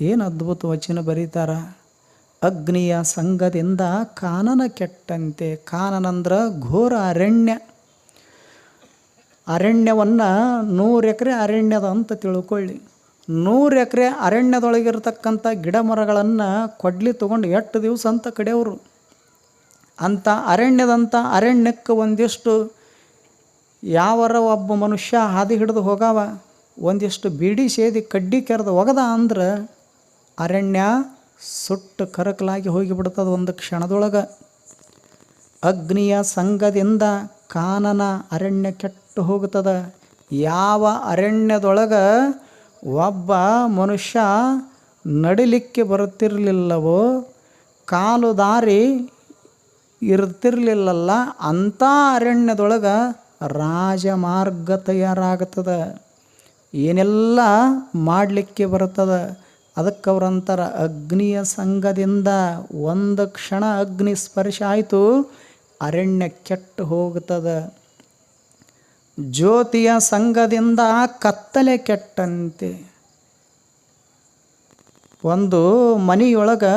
ಏನು ಅದ್ಭುತ ವಚನ ಬರೀತಾರ? ಅಗ್ನಿಯ ಸಂಘದಿಂದ ಕಾನನ ಕೆಟ್ಟಂತೆ, ಕಾನನಂದ್ರ ಘೋರ ಅರಣ್ಯ. ಅರಣ್ಯವನ್ನು ನೂರು ಎಕರೆ ಅರಣ್ಯದ ಅಂತ ತಿಳ್ಕೊಳ್ಳಿ. ನೂರು ಎಕರೆ ಅರಣ್ಯದೊಳಗಿರ್ತಕ್ಕಂಥ ಗಿಡ ಮರಗಳನ್ನು ಕೊಡ್ಲಿ ತೊಗೊಂಡು ಎಷ್ಟು ದಿವಸ ಅಂತ ಕಡೆಯವರು. ಅಂಥ ಅರಣ್ಯದಂಥ ಅರಣ್ಯಕ್ಕೆ ಒಂದಿಷ್ಟು ಯಾವರ ಒಬ್ಬ ಮನುಷ್ಯ ಹಾದಿ ಹಿಡಿದು ಹೋಗವ. ಒಂದಿಷ್ಟು ಬೀಡಿ ಸೇದಿ ಕಡ್ಡಿ ಕೆರೆದು ಒಗದ ಅಂದ್ರೆ ಅರಣ್ಯ ಸುಟ್ಟು ಕರಕಲಾಗಿ ಹೋಗಿಬಿಡ್ತದೆ ಒಂದು ಕ್ಷಣದೊಳಗೆ. ಅಗ್ನಿಯ ಸಂಘದಿಂದ ಕಾನನ ಅರಣ್ಯ ಕೆಟ್ಟು ಹೋಗುತ್ತದೆ. ಯಾವ ಅರಣ್ಯದೊಳಗೆ ಒಬ್ಬ ಮನುಷ್ಯ ನಡಿಲಿಕ್ಕೆ ಬರುತ್ತಿರಲಿಲ್ಲವೋ, ಕಾಲು ದಾರಿ ಇರ್ತಿರಲಿಲ್ಲಲ್ಲ, ಅಂಥ ಅರಣ್ಯದೊಳಗೆ ರಾಜಮಾರ್ಗ ತಯಾರಾಗುತ್ತದೆ. ಏನೆಲ್ಲ ಮಾಡಲಿಕ್ಕೆ ಬರ್ತದೆ ಅದಕ್ಕೆ ಅವರಂತಾರ ಅಗ್ನಿಯ ಸಂಘದಿಂದ ಒಂದು ಕ್ಷಣ ಅಗ್ನಿ ಸ್ಪರ್ಶ ಆಯಿತು, ಅರಣ್ಯ ಕೆಟ್ಟು ಹೋಗ್ತದೆ ಜ್ಯೋತಿಯ ಸಂಘದಿಂದ ಕತ್ತಲೆ ಕೆಟ್ಟಂತೆ. ಒಂದು ಮನೆಯೊಳಗೆ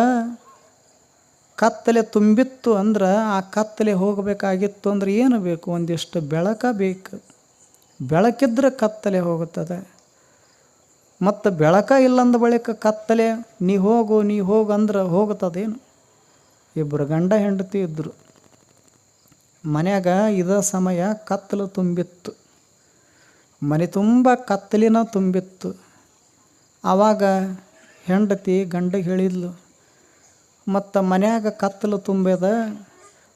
ಕತ್ತಲೆ ತುಂಬಿತ್ತು ಅಂದ್ರೆ ಆ ಕತ್ತಲೆ ಹೋಗಬೇಕಾಗಿತ್ತು ಅಂದ್ರೆ ಏನು ಬೇಕು? ಒಂದಿಷ್ಟು ಬೆಳಕ ಬೇಕು. ಬೆಳಕಿದ್ರೆ ಕತ್ತಲೆ ಹೋಗುತ್ತದೆ. ಮತ್ತು ಬೆಳಕ ಇಲ್ಲಂದ ಬಳಿಕ ಕತ್ತಲೆ, ನೀ ಹೋಗು ನೀ ಹೋಗು ಅಂದ್ರೆ ಹೋಗುತ್ತದೇನು? ಇಬ್ಬರು ಗಂಡ ಹೆಂಡತಿ ಇದ್ದರು ಮನ್ಯಾಗ ಇದ ಸಮಯ ಕತ್ತಲು ತುಂಬಿತ್ತು. ಮನೆ ತುಂಬ ಕತ್ತಲಿನ ತುಂಬಿತ್ತು. ಆವಾಗ ಹೆಂಡತಿ ಗಂಡಗೆ ಹೇಳಿದ್ಲು, ಮತ್ತು ಮನ್ಯಾಗ ಕತ್ತಲು ತುಂಬಿದ,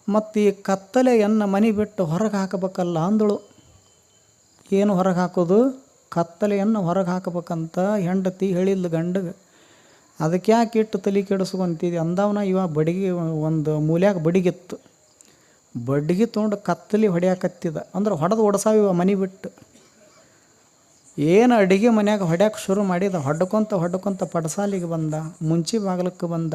ಮತ್ತು ಈ ಕತ್ತಲೆಯನ್ನು ಮನೆ ಬಿಟ್ಟು ಹೊರಗೆ ಹಾಕಬೇಕಲ್ಲ ಅಂದಳು. ಏನು ಹೊರಗೆ ಹಾಕೋದು? ಕತ್ತಲೆಯನ್ನು ಹೊರಗೆ ಹಾಕಬೇಕಂತ ಹೆಂಡತಿ ಹೇಳಿಲ್ಲ ಗಂಡಗೆ ಅದಕ್ಕೆ ಯಾಕೆ ಇಟ್ಟು ತಲೆ ಕೆಡಿಸ್ಕೊಂತಿದ್ದೆ ಅಂದವನ ಇವ ಬಡಿಗೆ, ಒಂದು ಮೂಲ್ಯಾಗ ಬಡಿಗಿತ್ತು. ಬಡ್ಗಿ ತೊಗೊಂಡು ಕತ್ತಲಿ ಹೊಡ್ಯಾಕತ್ತಿದ. ಅಂದ್ರೆ ಹೊಡೆದು ಓಡಿಸಾವ ಮನೆ ಬಿಟ್ಟು. ಏನು ಅಡಿಗೆ ಮನ್ಯಾಗ ಹೊಡ್ಯಾಕೆ ಶುರು ಮಾಡಿದ? ಹೊಡ್ಕೊಂತ ಹೊಡ್ಕೊಂತ ಪಡಸಾಲಿಗೆ ಬಂದ, ಮುಂಚಿ ಬಾಗ್ಲಕ್ಕೆ ಬಂದ.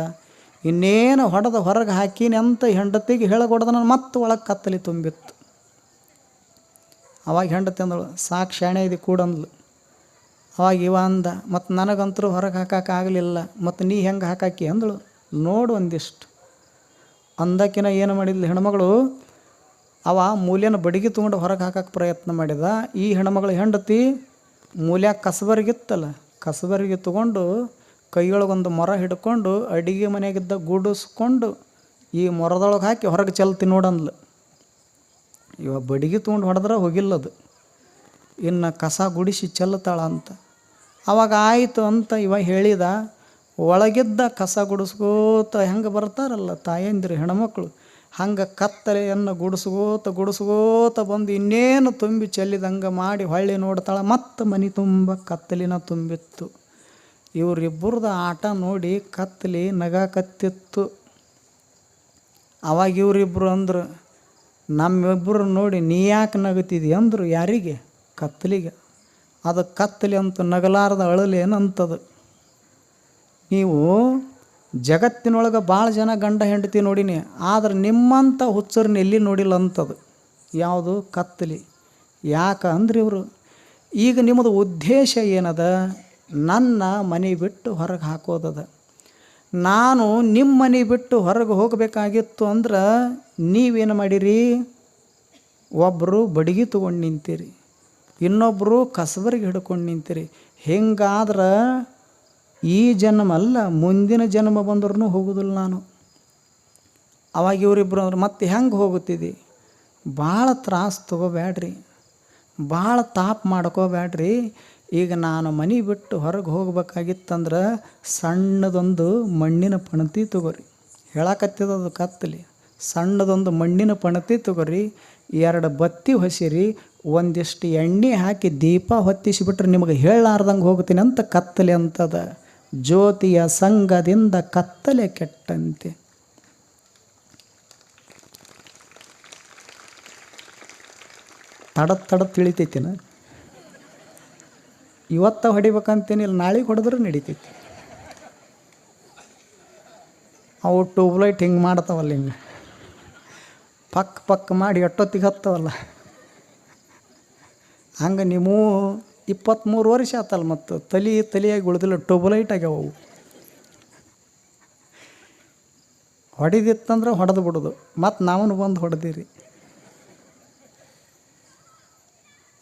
ಇನ್ನೇನು ಹೊಡೆದು ಹೊರಗೆ ಹಾಕೀನಿ ಅಂತ ಹೆಂಡತಿಗೆ ಹೇಳಗೊಡ್ದ ನಾನು ಮತ್ತೆ ಒಳಗೆ ಕತ್ತಲಿ ತುಂಬಿತ್ತು. ಅವಾಗ ಹೆಂಡತಿ ಅಂದಳು, ಸಾಕು ಶಾಣೆ ಕೂಡ ಕೂಡಂದ್ಲು ಅವಾಗ ಇವ ಅಂದ ಮತ್ತು ನನಗಂತರೂ ಹೊರಗೆ ಹಾಕೋಕ್ಕಾಗಲಿಲ್ಲ ಮತ್ತು ನೀ ಹೆಂಗೆ ಹಾಕಾಕಿ? ಅಂದಳು, ನೋಡು ಒಂದಿಷ್ಟು ಅಂದಕಿನ ಏನು ಮಾಡಿದ್ಲು ಹೆಣ್ಮಗಳು, ಅವ ಮೂಲ್ಯನ ಬಡಿಗೆ ತೊಗೊಂಡು ಹೊರಗೆ ಹಾಕಕ್ಕೆ ಪ್ರಯತ್ನ ಮಾಡಿದ. ಈ ಹೆಣ್ಮಗಳು ಹೆಂಡತಿ ಮೂಲ್ಯ ಕಸಬರಿಗಿತ್ತಲ್ಲ, ಕಸಬರಿಗೆ ತೊಗೊಂಡು ಕೈಯೊಳಗೊಂದು ಮೊರ ಹಿಡ್ಕೊಂಡು ಅಡಿಗೆ ಮನೆಗಿದ್ದ ಗುಡಿಸ್ಕೊಂಡು ಈ ಮೊರದೊಳಗೆ ಹಾಕಿ ಹೊರಗೆ ಚೆಲ್ತಿ ನೋಡಂದ್ಲು. ಇವ ಬಡಿಗೆ ತೊಗೊಂಡು ಹೊಡೆದ್ರೆ ಹೋಗಿಲ್ಲದು. ಇನ್ನು ಕಸ ಗುಡಿಸಿ ಚೆಲ್ಲುತ್ತಾಳ ಅಂತ. ಅವಾಗ ಆಯಿತು ಅಂತ ಇವ ಹೇಳಿದ, ಒಳಗಿದ್ದ ಕಸ ಗುಡಿಸ್ಕೋತ ಹೆಂಗೆ ಬರ್ತಾರಲ್ಲ ತಾಯಂದಿರು ಹೆಣ್ಮಕ್ಳು? ಹಂಗೆ ಕತ್ತಲೆಯನ್ನು ಗುಡಿಸ್ಕೋತ ಗುಡಿಸ್ಕೋತ ಬಂದು ಇನ್ನೇನು ತುಂಬಿ ಚೆಲ್ಲಿದಂಗೆ ಮಾಡಿ ಹೊಳ್ಳಿ ನೋಡ್ತಾಳೆ. ಮತ್ತೆ ಮನೆ ತುಂಬ ಕತ್ತಲಿನ ತುಂಬಿತ್ತು. ಇವರಿಬ್ಬರದ ಆಟ ನೋಡಿ ಕತ್ತಲಿ ನಗಾಕತ್ತಿತ್ತು. ಅವಾಗ ಇವರಿಬ್ಬರು ಅಂದರು ನಮ್ಮಿಬ್ಬರು ನೋಡಿ ನೀ ಯಾಕೆ ನಗತಿದಿ ಅಂದರು ಯಾರಿಗೆ? ಕತ್ತಲಿಗೆ. ಅದು ಕತ್ತಲಿ ಅಂತ ನಗಲಾರದ ಅಳಲೇನಂತದು ನೀವು ಜಗತ್ತಿನೊಳಗೆ ಭಾಳ ಜನ ಗಂಡ ಹೆಂಡತಿ ನೋಡಿನಿ, ಆದ್ರೆ ನಿಮ್ಮಂಥ ಹುಚ್ಚರನ್ನ ಎಲ್ಲಿ ನೋಡಿಲ್ಲ ಅಂತದು ಯಾವುದು? ಕತ್ತಲಿ. ಯಾಕೆ ಅಂದ್ರೆ ಇವರು? ಈಗ ನಿಮ್ಮದು ಉದ್ದೇಶ ಏನದ? ನನ್ನ ಮನೆ ಬಿಟ್ಟು ಹೊರಗೆ ಹಾಕೋದದ. ನಾನು ನಿಮ್ಮ ಮನೆ ಬಿಟ್ಟು ಹೊರಗೆ ಹೋಗಬೇಕಾಗಿತ್ತು ಅಂದ್ರೆ ನೀವೇನು ಮಾಡಿರಿ? ಒಬ್ಬರು ಬಡಗಿ ತೊಗೊಂಡು ನಿಂತೀರಿ ಇನ್ನೊಬ್ಬರು ಕಸಬರಿಗೆ ಹಿಡ್ಕೊಂಡು ನಿಂತೀರಿ. ಹಿಂಗಾದ್ರೆ ಈ ಜನ್ಮ ಅಲ್ಲ ಮುಂದಿನ ಜನ್ಮ ಬಂದ್ರೂ ಹೋಗೋದಿಲ್ಲ ನಾನು. ಅವಾಗ ಇವರಿಬ್ಬರು ಅಂದ್ರೆ, ಮತ್ತೆ ಹೆಂಗೆ ಹೋಗುತ್ತಿದ್ದಿ ಭಾಳ ತ್ರಾಸು ತೊಗೋಬೇಡ್ರಿ ಭಾಳ ತಾಪ್ ಮಾಡ್ಕೋಬೇಡ್ರಿ ಈಗ ನಾನು ಮನೆ ಬಿಟ್ಟು ಹೊರಗೆ ಹೋಗ್ಬೇಕಾಗಿತ್ತಂದ್ರೆ ಸಣ್ಣದೊಂದು ಮಣ್ಣಿನ ಪಣತಿ ತಗೋರಿ. ಹೇಳಕತ್ತಿದದು ಕತ್ತಲಿ. ಸಣ್ಣದೊಂದು ಮಣ್ಣಿನ ಪಣತಿ ತಗೋರಿ, ಎರಡು ಬತ್ತಿ ಹೊಸಿರಿ, ಒಂದಿಷ್ಟು ಎಣ್ಣೆ ಹಾಕಿ ದೀಪ ಹೊತ್ತಿಸಿಬಿಟ್ರೆ ನಿಮಗೆ ಹೇಳಲಾರ್ದಂಗೆ ಹೋಗ್ತೀನಿ ಅಂತ ಕತ್ತಲೆ ಅಂತದ. ಜ್ಯೋತಿಯ ಸಂಘದಿಂದ ಕತ್ತಲೆ ಕೆಟ್ಟಂತೆ. ತಡ ತಡ ತಿಳಿತೈತಿನ? ಇವತ್ತ ಹೊಡಿಬೇಕಂತೇನಿಲ್ಲ, ನಾಳೆಗೆ ಹೊಡೆದ್ರೆ ನಡಿತೈತಿ. ಅವು ಟ್ಯೂಬ್ಲೈಟ್ ಹಿಂಗೆ ಮಾಡ್ತಾವಲ್ಲ ಹಿಂಗೆ ಪಕ್ ಪಕ್ ಮಾಡಿ ಎಷ್ಟೊತ್ತಿಗೆ ಹತ್ತವಲ್ಲ. ಹಂಗೆ ನೀವು ಇಪ್ಪತ್ತ್ಮೂರು ವರ್ಷ ಆತಲ್ಲ ಮತ್ತು ತಲೆ ತಲೆಯಾಗಿ ಉಳಿದಿಲ್ಲ ಟ್ಯೂಬ್ಲೈಟ್ ಆಗ್ಯಾವ ಅವು ಹೊಡೆದಿತ್ತಂದ್ರೆ ಹೊಡೆದು ಬಿಡೋದು. ಮತ್ತು ನಾವನ್ನು ಬಂದು ಹೊಡೆದಿರಿ.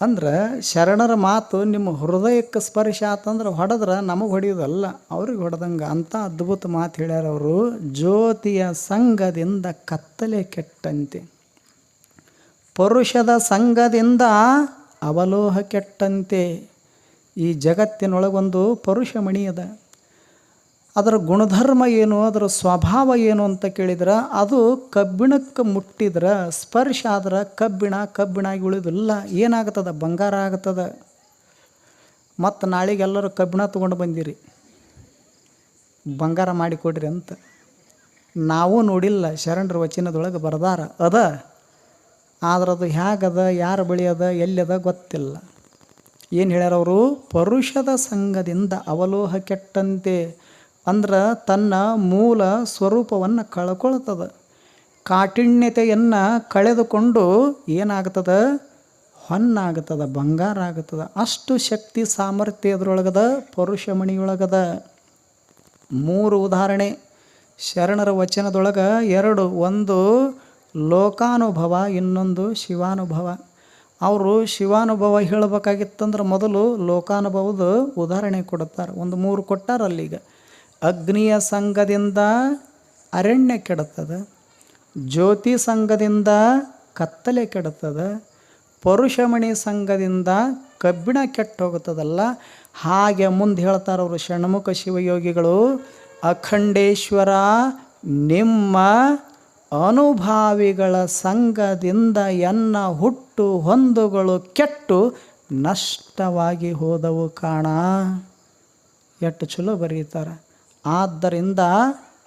ಅಂದ್ರೆ ಶರಣರ ಮಾತು ನಿಮ್ಮ ಹೃದಯಕ್ಕೆ ಸ್ಪರ್ಶ ಆತಂದ್ರೆ ಹೊಡೆದ್ರೆ ನಮಗೆ ಹೊಡೆಯೋದಲ್ಲ. ಅವ್ರಿಗೆ ಹೊಡೆದಂಗೆ ಅಂಥ ಅದ್ಭುತ ಮಾತು ಹೇಳ್ಯಾರ ಅವರು. ಜ್ಯೋತಿಯ ಸಂಘದಿಂದ ಕತ್ತಲೆ ಕೆಟ್ಟಂತೆ. ಪುರುಷದ ಸಂಘದಿಂದ ಅವಲೋಹ ಕೆಟ್ಟಂತೆ. ಈ ಜಗತ್ತಿನೊಳಗೊಂದು ಪುರುಷ ಮಣಿ ಅದ ಅದರ ಗುಣಧರ್ಮ ಏನು, ಅದರ ಸ್ವಭಾವ ಏನು ಅಂತ ಕೇಳಿದ್ರೆ, ಅದು ಕಬ್ಬಿಣಕ್ಕೆ ಮುಟ್ಟಿದ್ರೆ, ಸ್ಪರ್ಶ ಆದ್ರೆ ಕಬ್ಬಿಣ ಕಬ್ಬಿಣ ಆಗಿ ಉಳಿದಿಲ್ಲ ಏನಾಗ್ತದ ಬಂಗಾರ ಆಗ್ತದ ಮತ್ತು ನಾಳೆಗೆ ಎಲ್ಲರೂ ಕಬ್ಬಿಣ ತೊಗೊಂಡು ಬಂದಿರಿ. ಬಂಗಾರ ಮಾಡಿಕೊಡ್ರಿ ಅಂತ. ನಾವು ನೋಡಿಲ್ಲ, ಶರಣರ ವಚನದೊಳಗೆ ಬರ್ದಾರ. ಅದ ಆದ್ರೆ ಅದು ಹೇಗದ ಯಾರ ಬಳಿ ಅದ ಗೊತ್ತಿಲ್ಲ. ಏನು ಹೇಳ್ಯಾರವರು ಪರುಷದ ಸಂಘದಿಂದ ಅವಲೋಹ ಕೆಟ್ಟಂತೆ. ಅಂದ್ರೆ ತನ್ನ ಮೂಲ ಸ್ವರೂಪವನ್ನು ಕಳ್ಕೊಳ್ತದ. ಕಾಠಿಣ್ಯತೆಯನ್ನು ಕಳೆದುಕೊಂಡು ಏನಾಗ್ತದೆ? ಹೊನ್ನಾಗ್ತದ, ಬಂಗಾರ ಆಗ್ತದ. ಅಷ್ಟು ಶಕ್ತಿ ಸಾಮರ್ಥ್ಯ ಅದರೊಳಗದ ಪರುಷ ಮಣಿಯೊಳಗದ ಮೂರು ಉದಾಹರಣೆ. ಶರಣರ ವಚನದೊಳಗೆ ಎರಡು, ಒಂದು, ಲೋಕಾನುಭವ, ಇನ್ನೊಂದು ಶಿವಾನುಭವ. ಅವರು ಶಿವಾನುಭವ ಹೇಳಬೇಕಾಗಿತ್ತಂದ್ರೆ ಮೊದಲು ಲೋಕಾನುಭವದ ಉದಾಹರಣೆ ಕೊಡುತ್ತಾರೆ ಒಂದು ಮೂರು ಕೊಟ್ಟಾರ ಅಲ್ಲೀಗ. ಅಗ್ನಿಯ ಸಂಘದಿಂದ ಅರಣ್ಯ ಕೆಡುತ್ತದೆ, ಜ್ಯೋತಿ ಸಂಘದಿಂದ ಕತ್ತಲೆ ಕೆಡುತ್ತದೆ, ಪರುಷಮಣಿ ಸಂಘದಿಂದ ಕಬ್ಬಿಣ ಕೆಟ್ಟು ಹೋಗುತ್ತದಲ್ಲ ಹಾಗೆ ಮುಂದೆ ಹೇಳ್ತಾರೆ ಅವರು ಷಣ್ಮುಖ ಶಿವಯೋಗಿಗಳು, ಅಖಂಡೇಶ್ವರ, ನಿಮ್ಮ ಅನುಭಾವಿಗಳ ಸಂಘದಿಂದ ಎನ್ನ ಹುಟ್ಟು ಹೊಂದುಗಳು ಕೆಟ್ಟು ನಷ್ಟವಾಗಿ ಹೋದವು ಕಾಣ. ಎಷ್ಟು ಚಲೋ ಬರೀತಾರೆ. ಆದ್ದರಿಂದ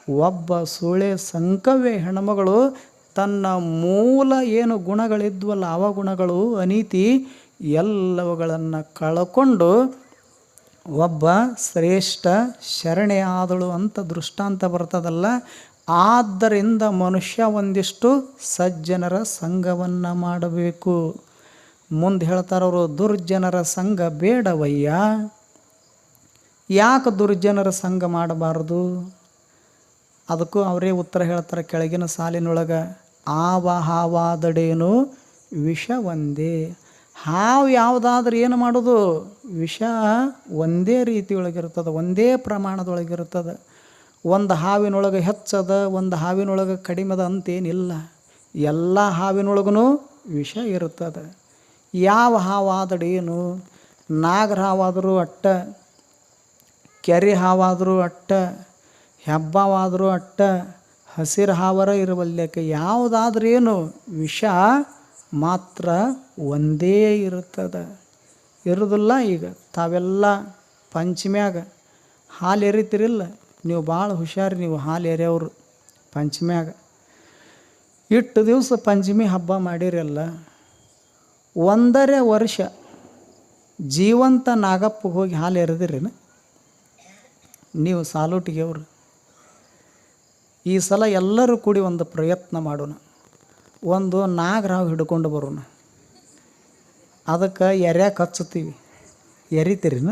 ಒಬ್ಬ ಸುಳೆ ಸಂಕವೇ ಹೆಣ್ಮಗಳು ತನ್ನ ಮೂಲ ಏನು ಗುಣಗಳಿದ್ವಲ್ಲ ಅವ ಗುಣಗಳು, ಅನೀತಿ ಎಲ್ಲವುಗಳನ್ನು ಕಳ್ಕೊಂಡು ಒಬ್ಬ ಶ್ರೇಷ್ಠ ಶರಣೆ ಆದಳು ಅಂತ ದೃಷ್ಟಾಂತ ಬರ್ತದಲ್ಲ. ಆದ್ದರಿಂದ ಮನುಷ್ಯ ಒಂದಿಷ್ಟು ಸಜ್ಜನರ ಸಂಘವನ್ನು ಮಾಡಬೇಕು. ಮುಂದೆ ಹೇಳ್ತಾರವರು, ದುರ್ಜನರ ಸಂಘ ಬೇಡವಯ್ಯ. ಯಾಕೆ ದುರ್ಜನರ ಸಂಘ ಮಾಡಬಾರದು? ಅದಕ್ಕೂ ಅವರೇ ಉತ್ತರ ಹೇಳ್ತಾರೆ ಕೆಳಗಿನ ಸಾಲಿನೊಳಗೆ, ಆವ ಹಾವಾದಡೇನು ವಿಷ ಒಂದೇ? ಹಾವು ಯಾವುದಾದ್ರೂ ಏನು ಮಾಡೋದು? ವಿಷ ಒಂದೇ ರೀತಿಯೊಳಗಿರ್ತದೆ, ಒಂದೇ ಪ್ರಮಾಣದೊಳಗಿರ್ತದೆ. ಒಂದು ಹಾವಿನೊಳಗೆ ಹೆಚ್ಚದ, ಒಂದು ಹಾವಿನೊಳಗೆ ಕಡಿಮೆದ ಅಂತೇನಿಲ್ಲ. ಎಲ್ಲ ಹಾವಿನೊಳಗೂ ವಿಷ ಇರುತ್ತದೆ ಯಾವ ಹಾವಾದಡೇನು? ನಾಗರ ಹಾವಾದರೂ ಅಟ್ಟ ಕೆರೆ ಹಾವಾದರೂ ಅಟ್ಟ, ಹೆಬ್ಬವಾದರೂ ಅಟ್ಟ, ಹಸಿರು ಹಾವರ ಇರಬಲ್ಯಕ್ಕೆ ಯಾವುದಾದ್ರೇನು ವಿಷ ಮಾತ್ರ ಒಂದೇ ಇರುತ್ತದೆ. ಇರೋದಿಲ್ಲ ಈಗ ತಾವೆಲ್ಲ ಪಂಚಮ್ಯಾಗ ಹಾಲು ಎರಿತಿರಿಲ್ಲ. ನೀವು ಭಾಳ ಹುಷಾರು, ನೀವು ಹಾಲು ಎರೆಯವರು ಪಂಚಮ್ಯಾಗ. ಇಟ್ಟು ದಿವಸ ಪಂಚಮಿ ಹಬ್ಬ ಮಾಡಿರಲ್ಲ. ಒಂದರೆ ವರ್ಷ ಜೀವಂತ ನಾಗಪ್ಪಗೆ ಹೋಗಿ ಹಾಲು ಎರೆದಿರೇನು? ನೀವು ಸಾಲೋಟಿಗೆ ಅವರು ಈ ಸಲ ಎಲ್ಲರೂ ಕೂಡಿ ಒಂದು ಪ್ರಯತ್ನ ಮಾಡೋಣ. ಒಂದು ನಾಗರಾವ್ ಹಿಡ್ಕೊಂಡು ಬರೋಣ. ಅದಕ್ಕೆ ಎರ್ಯಾಕೆ ಹಚ್ಚುತ್ತೀವಿ. ಎರಿತೀರಿನ?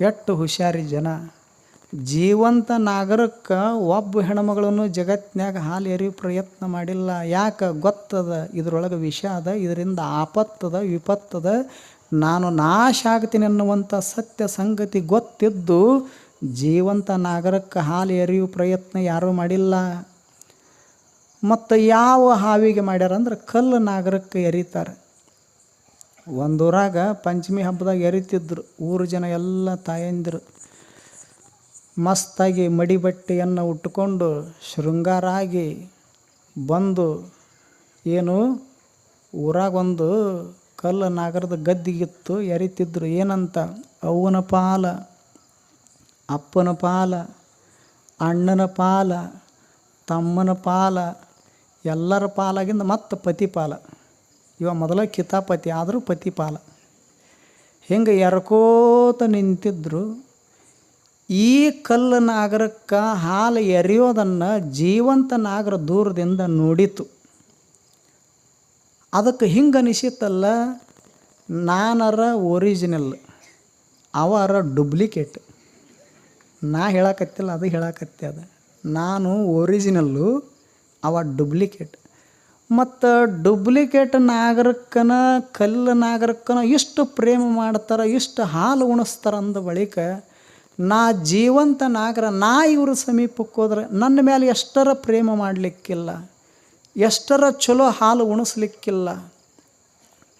ಎಷ್ಟು ಹುಷಾರಿ ಜನ. ಜೀವಂತ ನಾಗರಕ್ಕೆ ಒಬ್ಬ ಹೆಣ್ಮಗಳನ್ನು ಜಗತ್ತಿನಾಗ ಹಾಲು ಎರಿ ಪ್ರಯತ್ನ ಮಾಡಿಲ್ಲ. ಯಾಕೆ ಗೊತ್ತದ? ಇದರೊಳಗೆ ವಿಷ ಅದ, ಇದರಿಂದ ಆಪತ್ತದ, ವಿಪತ್ತದ ನಾನು ನಾಶ ಆಗ್ತೀನಿ ಅನ್ನುವಂಥ ಸತ್ಯ ಸಂಗತಿ ಗೊತ್ತಿದ್ದು ಜೀವಂತ ನಾಗರಕ್ಕೆ ಹಾಲು ಎರಿಯುವ ಪ್ರಯತ್ನ ಯಾರೂ ಮಾಡಿಲ್ಲ. ಮತ್ತು ಯಾವ ಹಾವಿಗೆ ಮಾಡ್ಯಾರ ಅಂದ್ರೆ ಕಲ್ಲು ನಾಗರಕ್ಕೆ ಎರಿತಾರೆ. ಒಂದೂರಾಗ ಪಂಚಮಿ ಹಬ್ಬದಾಗ ಎರಿತಿದ್ರು, ಊರು ಜನ ಎಲ್ಲ ತಾಯಂದಿರು. ಮಸ್ತಾಗಿ ಮಡಿ ಬಟ್ಟೆಯನ್ನು ಉಟ್ಕೊಂಡು ಶೃಂಗಾರ ಆಗಿ ಬಂದು ಏನು ಊರಾಗ ಒಂದು ಕಲ್ಲು ನಾಗರದ ಗದ್ದಿಗಿತ್ತು ಎರಿತಿದ್ರು, ಏನಂತ? ಅವ್ವನ ಪಾಲ, ಅಪ್ಪನ ಪಾಲ, ಅಣ್ಣನ ಪಾಲ, ತಮ್ಮನ ಪಾಲ, ಎಲ್ಲರ ಪಾಲಾಗಿಂದ ಮತ್ತು ಪತಿ ಪಾಲ. ಇವ ಮೊದಲ ಕಿತಾಪತಿ, ಆದರೂ ಪತಿ ಪಾಲ. ಹಿಂಗೆ ಎರಕೋತ ನಿಂತಿದ್ರು, ಈ ಕಲ್ಲು ನಾಗರಕ್ಕೆ ಹಾಲು ಎರೆಯೋದನ್ನು ಜೀವಂತ ನಾಗರ ದೂರದಿಂದ ನೋಡಿತು. ಅದಕ್ಕೆ ಹಿಂಗೆ ಅನಿಸಿತ್ತಲ್ಲ, ನಾನರ ಒರಿಜಿನಲ್ ಅವರ ಡುಪ್ಲಿಕೇಟ್ ನಾ ಹೇಳಕತ್ತಿಲ್ಲ, ಅದು ಹೇಳಕತ್ತೆ ಅದು. ನಾನು ಒರಿಜಿನಲ್ಲು ಅವ ಡುಪ್ಲಿಕೇಟ್ ಮತ್ತು ಡುಪ್ಲಿಕೇಟ್ ನಾಗರಕ್ಕನ, ಕಲ್ಲು ನಾಗರಕ್ಕನ ಇಷ್ಟು ಪ್ರೇಮ ಮಾಡ್ತಾರೆ, ಇಷ್ಟು ಹಾಲು ಉಣಿಸ್ತಾರೆ ಅಂದ ಬಳಿಕ, ನಾ ಜೀವಂತ ನಾಗರ, ನಾ ಇವ್ರ ಸಮೀಪಕ್ಕೆ ಹೋದ್ರೆ ನನ್ನ ಮೇಲೆ ಎಷ್ಟರ ಪ್ರೇಮ ಮಾಡಲಿಕ್ಕಿಲ್ಲ. ಎಷ್ಟರ ಚಲೋ ಹಾಲು ಉಣಿಸ್ಲಿಕ್ಕಿಲ್ಲ.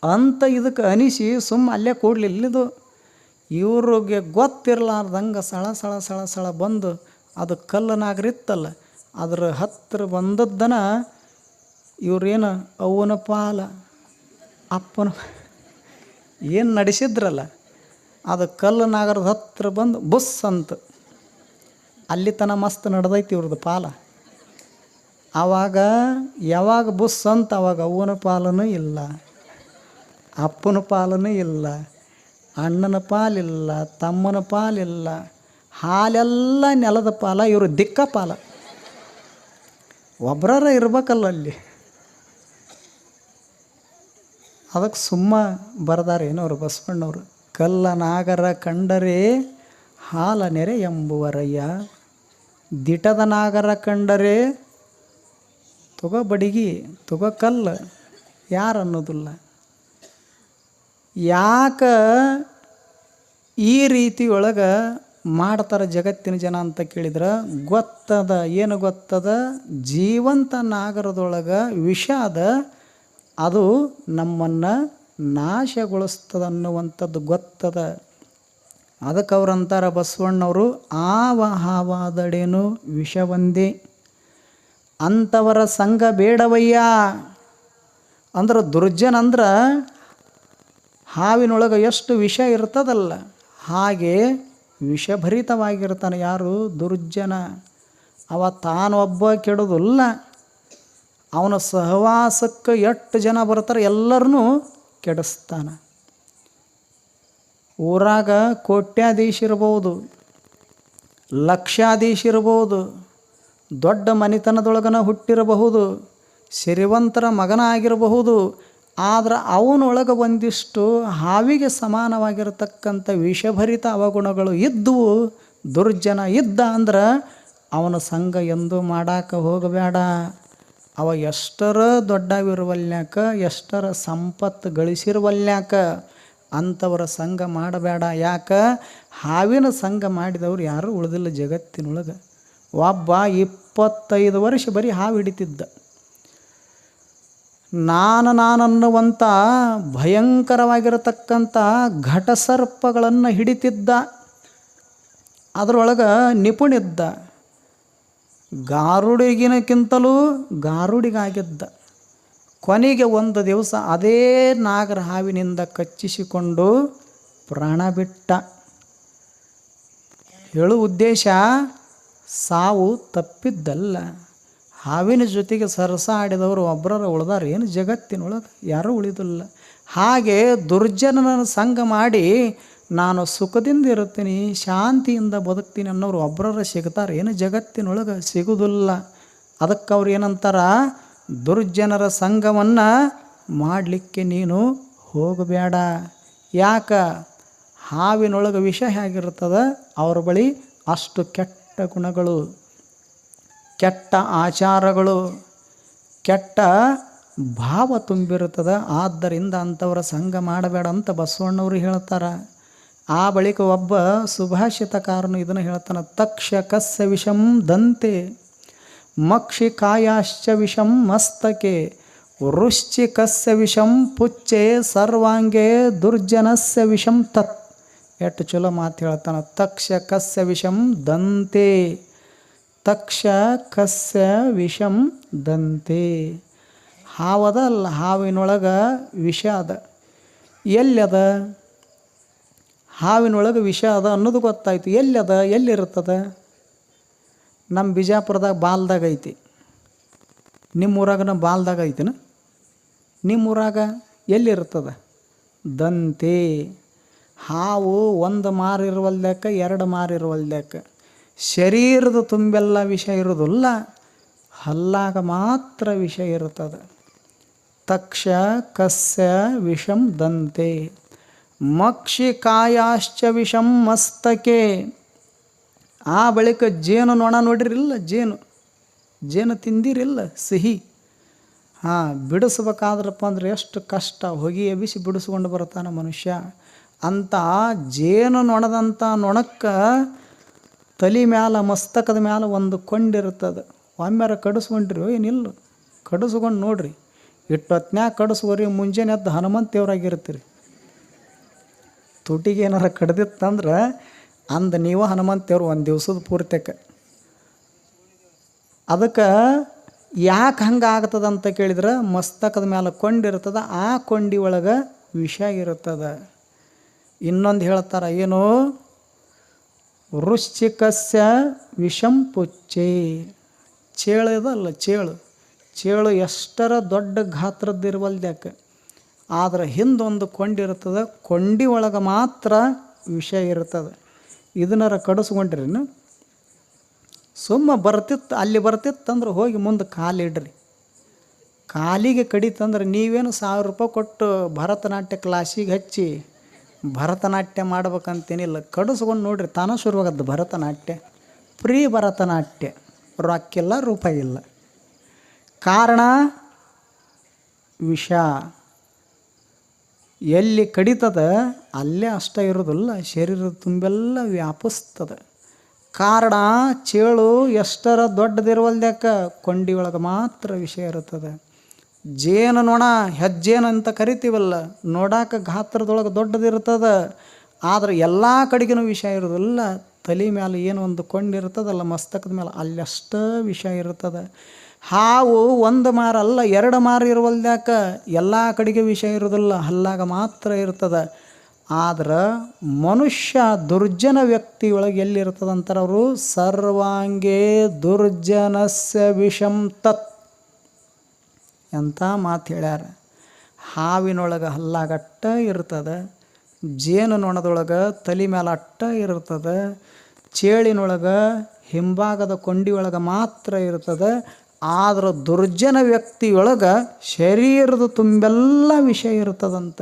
ಅಂತ ಇದಕ್ಕೆ ಅನಿಸಿ ಸುಮ್ಮ ಅಲ್ಲೇ ಕೂಡ್ಲಿಲ್ಲ ಇದು ಇವ್ರಿಗೆ ಗೊತ್ತಿರಲಾರ್ದಂಗೆ ಸಳ ಸಳ ಸಳ ಸಳ ಬಂದು ಅದು ಕಲ್ಲು ನಾಗರಿತ್ತಲ್ಲ ಅದ್ರ ಹತ್ತಿರ ಬಂದದ್ದನ ಇವ್ರೇನು ಅವ್ವನ ಪಾಲ, ಅಪ್ಪನ ಏನು ನಡೆಸಿದ್ರಲ್ಲ. ಅದು ಕಲ್ಲು ನಾಗರದ ಹತ್ತಿರ ಬಂದು ಬುಸ್ ಅಂತ ಅಲ್ಲಿ ತನ ಮಸ್ತ್ ನಡೆದೈತಿ ಇವ್ರದ್ದು ಪಾಲ. ಆವಾಗ ಯಾವಾಗ ಬುಸ್ ಅಂತ ಅವಾಗ ಅವ್ವನ ಪಾಲನೂ ಇಲ್ಲ, ಅಪ್ಪನ ಪಾಲನೂ ಇಲ್ಲ, ಅಣ್ಣನ ಪಾಲಿಲ್ಲ, ತಮ್ಮನ ಪಾಲಿಲ್ಲ, ಹಾಲೆಲ್ಲ ನೆಲದ ಪಾಲ, ಇವರು ದಿಕ್ಕ ಪಾಲ. ಒಬ್ಬರ ಇರ್ಬೇಕಲ್ಲ ಅಲ್ಲಿ. ಅದಕ್ಕೆ ಸುಮ್ಮ ಬರ್ದಾರೆ ಏನವ್ರು ಬಸವಣ್ಣವರು. ಕಲ್ಲ ನಾಗರ ಕಂಡರೆ ಹಾಲ ನೆರೆ ಎಂಬುವರಯ್ಯ. ದಿಟದ ನಾಗರ ಕಂಡರೆ ತುಗ ಬಡಿಗಿ, ತಗೋ ಕಲ್ಲ, ಯಾರು ಅನ್ನೋದಿಲ್ಲ. ಯಾಕ ಈ ರೀತಿ ಒಳಗೆ ಮಾಡ್ತಾರೆ ಜಗತ್ತಿನ ಜನ ಅಂತ ಕೇಳಿದ್ರೆ, ಗೊತ್ತದ, ಏನು ಗೊತ್ತದ, ಜೀವಂತ ನಾಗರದೊಳಗೆ ವಿಷ ಅದ, ಅದು ನಮ್ಮನ್ನು ನಾಶಗೊಳಿಸ್ತದ ಅನ್ನುವಂಥದ್ದು ಗೊತ್ತದ. ಅದಕ್ಕೆ ಅವರಂತಾರೆ ಬಸವಣ್ಣವರು, ಆವ ಹಾವಾದಡೇನು ವಿಷ ಒಂದೇ. ಅಂಥವರ ಸಂಘ ಬೇಡವಯ್ಯ. ಅಂದ್ರೆ ದುರ್ಜನ್ ಅಂದ್ರೆ ಹಾವಿನೊಳಗೆ ಎಷ್ಟು ವಿಷ ಇರ್ತದಲ್ಲ, ಹಾಗೆ ವಿಷಭರಿತವಾಗಿರ್ತಾನೆ ಯಾರು? ದುರ್ಜನ. ಅವ ತಾನೊಬ್ಬ ಕೆಡೋದಿಲ್ಲ. ಅವನ ಸಹವಾಸಕ್ಕೆ ಎಷ್ಟು ಜನ ಬರ್ತಾರೆ ಎಲ್ಲರನ್ನೂ ಕೆಡಿಸ್ತಾನೆ. ಊರಾಗ ಕೋಟ್ಯಾಧೀಶ ಇರ್ಬೋದು, ಲಕ್ಷಾಧೀಶ ಇರ್ಬೋದು ದೊಡ್ಡ ಮನೆತನದೊಳಗನ ಹುಟ್ಟಿರಬಹುದು ಸಿರಿವಂತರ ಮಗನ ಆಗಿರಬಹುದು ಆದ್ರೆ ಅವನೊಳಗೆ ಒಂದಿಷ್ಟು ಹಾವಿಗೆ ಸಮಾನವಾಗಿರತಕ್ಕಂಥ ವಿಷಭರಿತ ಅವಗುಣಗಳು ಇದ್ದವು ದುರ್ಜನ ಇದ್ದ ಅಂದ್ರೆ ಅವನ ಸಂಘ ಎಂದೂ ಮಾಡಾಕ ಹೋಗಬೇಡ ಅವ ಎಷ್ಟರ ದೊಡ್ಡವಿರುವಲ್ಯಾಕ ಎಷ್ಟರ ಸಂಪತ್ತು ಗಳಿಸಿರುವಲ್ಯಾಕ ಅಂಥವರ ಸಂಘ ಮಾಡಬೇಡ ಯಾಕ? ಹಾವಿನ ಸಂಘ ಮಾಡಿದವರು ಯಾರೂ ಉಳಿದಿಲ್ಲ ಜಗತ್ತಿನೊಳಗೆ. ಒಬ್ಬ ಇಪ್ಪತ್ತೈದು ವರ್ಷ ಬರೀ ಹಾವು ಹಿಡಿತಿದ್ದ. ನಾನು ನಾನನ್ನುವಂಥ ಭಯಂಕರವಾಗಿರತಕ್ಕಂಥ ಘಟಸರ್ಪಗಳನ್ನು ಹಿಡಿತಿದ್ದ. ಅದರೊಳಗೆ ನಿಪುಣಿದ್ದ ಗಾರುಡಿಗಿನಕ್ಕಿಂತಲೂ ಗಾರುಡಿಗಾಗಿದ್ದ. ಕೊನೆಗೆ ಒಂದು ದಿವಸ ಅದೇ ನಾಗರ ಹಾವಿನಿಂದ ಕಚ್ಚಿಸಿಕೊಂಡು ಪ್ರಾಣ ಬಿಟ್ಟ. ಹೇಳು ಉದ್ದೇಶ ಸಾವು ತಪ್ಪಿದ್ದಲ್ಲ. ಹಾವಿನ ಜೊತೆಗೆ ಸರಸ ಆಡಿದವರು ಒಬ್ಬರ ಉಳ್ದಾರ. ಏನು ಜಗತ್ತಿನೊಳಗೆ? ಯಾರೂ ಉಳಿದಿಲ್ಲ. ಹಾಗೆ ದುರ್ಜನನ ಸಂಘ ಮಾಡಿ ನಾನು ಸುಖದಿಂದ ಇರುತ್ತೀನಿ, ಶಾಂತಿಯಿಂದ ಬದುಕ್ತೀನಿ ಅನ್ನೋರು ಒಬ್ಬರ ಸಿಗ್ತಾರೆ. ಏನು ಜಗತ್ತಿನೊಳಗೆ ಸಿಗುವುದಿಲ್ಲ ಅದಕ್ಕೆ ಅವ್ರು ಏನಂತಾರ? ದುರ್ಜನರ ಸಂಘವನ್ನು ಮಾಡಲಿಕ್ಕೆ ನೀನು ಹೋಗಬೇಡ. ಯಾಕ? ಹಾವಿನೊಳಗೆ ವಿಷ ಹೇಗಿರ್ತದೆ? ಅವ್ರ ಬಳಿ ಅಷ್ಟು ಕೆಟ್ಟ ಗುಣಗಳು, ಕೆಟ್ಟ ಆಚಾರಗಳು, ಕೆಟ್ಟ ಭಾವ ತುಂಬಿರುತ್ತದೆ. ಆದ್ದರಿಂದ ಅಂಥವರ ಸಂಘ ಮಾಡಬೇಡ ಅಂತ ಬಸವಣ್ಣವರು ಹೇಳ್ತಾರೆ. ಆ ಬಳಿಕ ಒಬ್ಬ ಸುಭಾಷಿತಕಾರನು ಇದನ್ನು ಹೇಳ್ತಾನೆ ತಕ್ಷ ಕಸ್ಯ ವಿಷಂ ದಂತೆ ಮಕ್ಷಿ ಕಾಯಾಶ್ಚ ವಿಷಂ ಮಸ್ತಕೆ ವೃಶ್ಚಿ ಕಸ್ಯ ವಿಷಂ ಪುಚ್ಚೆ ಸರ್ವಾಂಗೆ ದುರ್ಜನಸ್ಯ ವಿಷಂ ತತ್ ಎಷ್ಟು ಚಲೋ ಮಾತು ಹೇಳ್ತಾನೆ. ತಕ್ಷ ಕಸ್ಯ ವಿಷಂ ದಂತೆ. ತಕ್ಷ ಕಸ್ಯ ವಿಷಂ ದಂತೆ. ಹಾವದ ಅಲ್ಲ, ಹಾವಿನೊಳಗೆ ವಿಷ ಅದ. ಎಲ್ಲದ ಹಾವಿನೊಳಗೆ ವಿಷ ಅದ ಅನ್ನೋದು ಗೊತ್ತಾಯ್ತು. ಎಲ್ಲದ ಎಲ್ಲಿರ್ತದ ನಮ್ಮ ಬಿಜಾಪುರದಾಗ ಬಾಲ್ದಾಗ ಐತಿ. ನಿಮ್ಮ ನಮ್ಮ ಬಾಲ್ದಾಗ ಐತಿನ? ನಿಮ್ಮ ಊರಾಗ ಎಲ್ಲಿರ್ತದ ದಂತೆ. ಹಾವು ಒಂದು ಮಾರಿರುವಲ್ದಕ್ಕೆ ಎರಡು ಮಾರಿರುವಲ್ದಕ್ಕೆ ಶರೀರದ ತುಂಬೆಲ್ಲ ವಿಷ ಇರೋದಿಲ್ಲ ಹಲ್ಲಾಗ ಮಾತ್ರ ವಿಷ ಇರ್ತದೆ ತಕ್ಷ ಕಸ್ಯ ವಿಷಂ ದಂತೆ. ಮಕ್ಷಿ ಕಾಯಾಶ್ಚ ವಿಷಂ ಮಸ್ತಕೆ. ಆ ಬಳಿಕ ಜೇನು ನೊಣ ನೋಡಿರಿಲ್ಲ, ಜೇನು. ಜೇನು ತಿಂದಿರಿಲ್ಲ, ಸಿಹಿ. ಹಾಂ, ಬಿಡಿಸ್ಬೇಕಾದ್ರಪ್ಪ ಅಂದ್ರೆ ಎಷ್ಟು ಕಷ್ಟ. ಹೊಗೆ ಎಬ್ಬಿಸಿ ಬಿಡಿಸ್ಕೊಂಡು ಬರ್ತಾನೆ ಮನುಷ್ಯ. ಅಂತ ಜೇನು ನೊಣದಂಥ ನೊಣಕ್ಕೆ ತಲೆ ಮ್ಯಾಲ, ಮಸ್ತಕದ ಮ್ಯಾಲ ಒಂದು ಕೊಂಡಿರ್ತದೆ ಒಮ್ಮೆರ ಕಡಿಸ್ಕೊಂಡ್ರಿ ಏನಿಲ್ಲ ಕಡಿಸ್ಕೊಂಡು ನೋಡ್ರಿ. ಇಟ್ಟೊತ್ನ್ಯಾಗ ಕಡಿಸ್ಕೋರಿ ಮುಂಜಾನೆ ಎದ್ದು ಹನುಮಂತ ದೇವರಾಗಿರ್ತೀರಿ ತುಟಿಗೆ ಏನಾರ ಕಡ್ದಿತ್ತಂದ್ರೆ ಅಂದ ನೀವು ಹನುಮಂತ ದೇವ್ರು ಒಂದು ದಿವ್ಸದ ಪೂರ್ತಿಕ. ಅದಕ್ಕೆ ಯಾಕೆ ಹಂಗೆ ಆಗ್ತದಂತ ಕೇಳಿದ್ರೆ ಮಸ್ತಕದ ಮೇಲೆ ಕೊಂಡಿರ್ತದೆ, ಆ ಕೊಂಡಿ ಒಳಗೆ ವಿಷ ಇರ್ತದ ಇನ್ನೊಂದು ಹೇಳ್ತಾರೆ, ಏನು? ವೃಶ್ಚಿಕಸ್ಯ ವಿಷಂ ಚೇಳದಲ್ಲ ಚೇಳು. ಚೇಳು ಎಷ್ಟರ ದೊಡ್ಡ ಗಾತ್ರದ್ದಿರುವಲ್ದ್ಯಾಕೆ ಆದ್ರೆ ಹಿಂದೊಂದು ಕೊಂಡಿರ್ತದೆ, ಕೊಂಡಿ ಒಳಗೆ ಮಾತ್ರ ವಿಷ ಇರ್ತದೆ. ಇದನ್ನರ ಕಡಿಸ್ಕೊಂಡ್ರಿನು ಸುಮ್ಮ ಬರ್ತಿತ್ತು, ಅಲ್ಲಿ ಬರ್ತಿತ್ತಂದ್ರೆ ಹೋಗಿ ಮುಂದೆ ಕಾಲಿಡ್ರಿ ಕಾಲಿಗೆ ಕಡಿತಂದ್ರೆ ನೀವೇನು ಸಾವಿರ ರೂಪಾಯಿ ಕೊಟ್ಟು ಭರತನಾಟ್ಯ ಕ್ಲಾಸಿಗೆ ಹಚ್ಚಿ ಭರತನಾಟ್ಯ ಮಾಡ್ಬೇಕಂತೇನಿಲ್ಲ ಕಡಿಸ್ಕೊಂಡು ನೋಡ್ರಿ, ತಾನ ಶುರುವಾಗದ್ದು ಭರತನಾಟ್ಯ. ಪ್ರೀ ಭರತನಾಟ್ಯ. ರೊಕ್ಕಿಲ್ಲ ರೂಪಾಯಿ ಇಲ್ಲ. ಕಾರಣ, ವಿಷ. ಎಲ್ಲಿ ಕಡಿತದ, ಅಲ್ಲೇ ಅಷ್ಟ ಇರೋದಿಲ್ಲ, ಶರೀರದ ತುಂಬೆಲ್ಲ ವ್ಯಾಪಿಸ್ತದ. ಕಾರಣ, ಚೇಳು ಎಷ್ಟರ ದೊಡ್ಡದಿರುವಲ್ದ್ಯಾಕ ಕೊಂಡಿ ಒಳಗೆ ಮಾತ್ರ ವಿಷಯ ಇರುತ್ತದೆ. ಜೇನು ನೊಣ ಹೆಜ್ಜೇನು ಅಂತ ಕರಿತೀವಲ್ಲ, ನೋಡಾಕ ಗಾತ್ರದೊಳಗೆ ದೊಡ್ಡದಿರ್ತದ, ಆದ್ರೆ ಎಲ್ಲ ಕಡೆಗಿನೂ ವಿಷ ಇರೋದಿಲ್ಲ, ತಲೆ ಮೇಲೆ ಏನು ಒಂದು ಕೊಂಡಿರ್ತದಲ್ಲ ಮಸ್ತಕದ ಮೇಲೆ ಅಲ್ಲಷ್ಟ ವಿಷ ಇರ್ತದೆ. ಹಾವು ಒಂದು ಮಾರ ಅಲ್ಲ, ಎರಡು ಮಾರು ಇರುವಲ್ದ್ಯಾಕ ಎಲ್ಲ ಕಡೆಗೆ ವಿಷ ಇರೋದಿಲ್ಲ, ಹಲ್ಲಾಗ ಮಾತ್ರ ಇರ್ತದೆ. ಆದ್ರೆ ಮನುಷ್ಯ ದುರ್ಜನ ವ್ಯಕ್ತಿಯೊಳಗೆ ಎಲ್ಲಿರ್ತದಂತಾರೆ ಅವರು ಸರ್ವಾಂಗೇ ದುರ್ಜನಸ್ಯ ವಿಷಂ ತತ್. ಎಂಥ ಮಾತು ಹೇಳ್ಯಾರ. ಹಾವಿನೊಳಗೆ ಹಲ್ಲಾಗಟ್ಟ ಇರ್ತದೆ ಜೇನು ನೊಣದೊಳಗೆ ತಲೆ ಮೇಲೆ ಅಟ್ಟ ಇರ್ತದೆ, ಚೇಳಿನೊಳಗೆ ಹಿಂಭಾಗದ ಕೊಂಡಿಯೊಳಗೆ ಮಾತ್ರ ಇರ್ತದೆ, ಆದ್ರೆ ದುರ್ಜನ ವ್ಯಕ್ತಿಯೊಳಗೆ ಶರೀರದ ತುಂಬೆಲ್ಲ ವಿಷಯ ಇರ್ತದಂತ.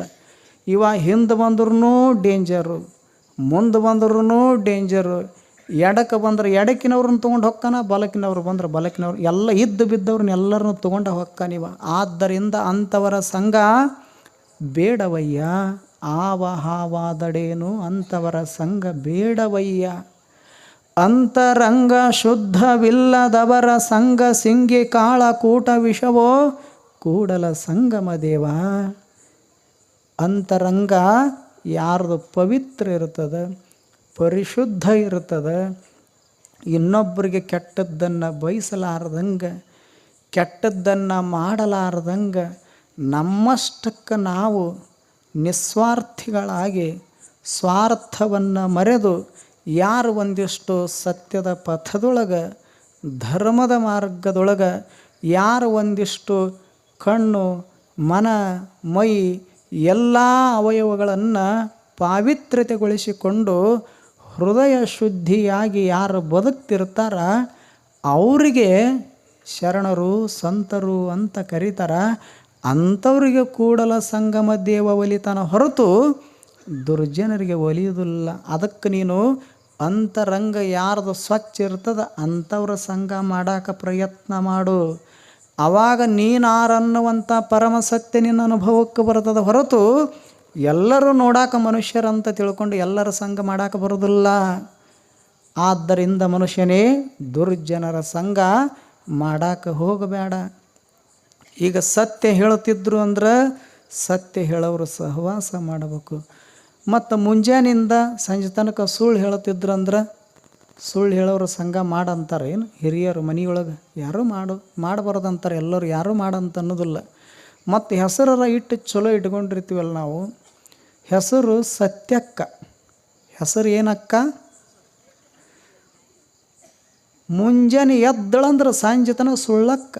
ಇವ ಹಿಂದೆ ಬಂದ್ರೂ ಡೇಂಜರು ಮುಂದೆ ಬಂದ್ರೂ ಡೇಂಜರು ಎಡಕ್ಕೆ ಬಂದ್ರೆ ಎಡಕ್ಕಿನವ್ರನ್ನ ತೊಗೊಂಡು ಹೊಕ್ಕಾನ, ಬಲಕಿನವ್ರು ಬಂದ್ರೆ ಬಲಕಿನವ್ರು. ಎಲ್ಲ ಇದ್ದು ಬಿದ್ದವ್ರನ್ನ ಎಲ್ಲರನ್ನು ತೊಗೊಂಡು ಹೊಕ್ಕಾನಿವ ಆದ್ದರಿಂದ ಅಂಥವರ ಸಂಘ ಬೇಡವಯ್ಯ ಆವ ಹಾವಾದಡೇನು ಅಂಥವರ ಸಂಘ ಬೇಡವಯ್ಯ. ಅಂತರಂಗ ಶುದ್ಧವಿಲ್ಲದವರ ಸಂಘ ಸಿಂಗಿ ಕಾಳ ಕೂಟ ವಿಷವೋ, ಕೂಡಲ ಸಂಗಮ ದೇವ. ಅಂತರಂಗ ಯಾರ್ದು ಪವಿತ್ರ ಇರ್ತದೆ? ಪರಿಶುದ್ಧ ಇರ್ತದೆ ಇನ್ನೊಬ್ಬರಿಗೆ ಕೆಟ್ಟದ್ದನ್ನು ಬಯಸಲಾರ್ದಂಗೆ, ಕೆಟ್ಟದ್ದನ್ನು ಮಾಡಲಾರ್ದಂಗೆ ನಮ್ಮಷ್ಟಕ್ಕೆ ನಾವು ನಿಸ್ವಾರ್ಥಿಗಳಾಗಿ ಸ್ವಾರ್ಥವನ್ನು ಮರೆದು ಯಾರು ಒಂದಿಷ್ಟು ಸತ್ಯದ ಪಥದೊಳಗೆ, ಧರ್ಮದ ಮಾರ್ಗದೊಳಗೆ, ಯಾರು ಒಂದಿಷ್ಟು ಕಣ್ಣು, ಮನ, ಮೈ ಎಲ್ಲ ಅವಯವಗಳನ್ನು ಪಾವಿತ್ರ್ಯತೆಗೊಳಿಸಿಕೊಂಡು ಹೃದಯ ಶುದ್ಧಿಯಾಗಿ ಯಾರು ಬದುಕ್ತಿರ್ತಾರ, ಅವರಿಗೆ ಶರಣರು, ಸಂತರು ಅಂತ ಕರೀತಾರ. ಅಂಥವ್ರಿಗೆ ಕೂಡಲ ಸಂಗಮ ದೇವ ಒಲಿತಾನ ಹೊರತು ದುರ್ಜನರಿಗೆ ಒಲಿಯುವುದಿಲ್ಲ. ಅದಕ್ಕೆ ನೀನು ಅಂತರಂಗ ಯಾರದು ಸ್ವಚ್ಛ ಇರ್ತದ ಅಂಥವ್ರ ಸಂಘ ಮಾಡಾಕ ಪ್ರಯತ್ನ ಮಾಡು. ಆವಾಗ ನೀನಾರನ್ನುವಂಥ ಪರಮಸತ್ಯ ನಿನ್ನ ಅನುಭವಕ್ಕೆ ಬರ್ತದೆ ಹೊರತು ಎಲ್ಲರೂ ನೋಡಾಕ ಮನುಷ್ಯರಂತ ತಿಳ್ಕೊಂಡು ಎಲ್ಲರ ಸಂಘ ಮಾಡಾಕ ಬರೋದಿಲ್ಲ. ಆದ್ದರಿಂದ ಮನುಷ್ಯನೇ ದುರ್ಜನರ ಸಂಘ ಮಾಡಾಕ ಹೋಗಬೇಡ. ಈಗ ಸತ್ಯ ಹೇಳುತ್ತಿದ್ರು ಅಂದ್ರೆ ಸತ್ಯ ಹೇಳೋರು ಸಹವಾಸ ಮಾಡಬೇಕು. ಮತ್ತು ಮುಂಜಾನಿಂದ ಸಂಜೆ ತನಕ ಸುಳ್ಳು ಹೇಳುತ್ತಿದ್ರು ಅಂದ್ರೆ ಸುಳ್ಳು ಹೇಳೋರು ಸಂಘ ಮಾಡಂತಾರೆ ಏನು? ಹಿರಿಯರು ಮನೆಯೊಳಗೆ ಯಾರೂ ಮಾಡು, ಮಾಡಬಾರ್ದಂತಾರೆ ಎಲ್ಲರೂ ಯಾರೂ ಮಾಡಂತ ಅನ್ನೋದಿಲ್ಲ. ಮತ್ತು ಹೆಸರರ ಇಟ್ಟು ಚಲೋ ಇಟ್ಕೊಂಡಿರ್ತೀವಲ್ಲ ನಾವು ಹೆಸರು ಸತ್ಯಕ್ಕ. ಹೆಸರು ಏನಕ್ಕ? ಮುಂಜಾನೆ ಎದ್ದಳಂದ್ರೆ ಸಂಜೆ ತನಕ ಸುಳ್ಳಕ್ಕ.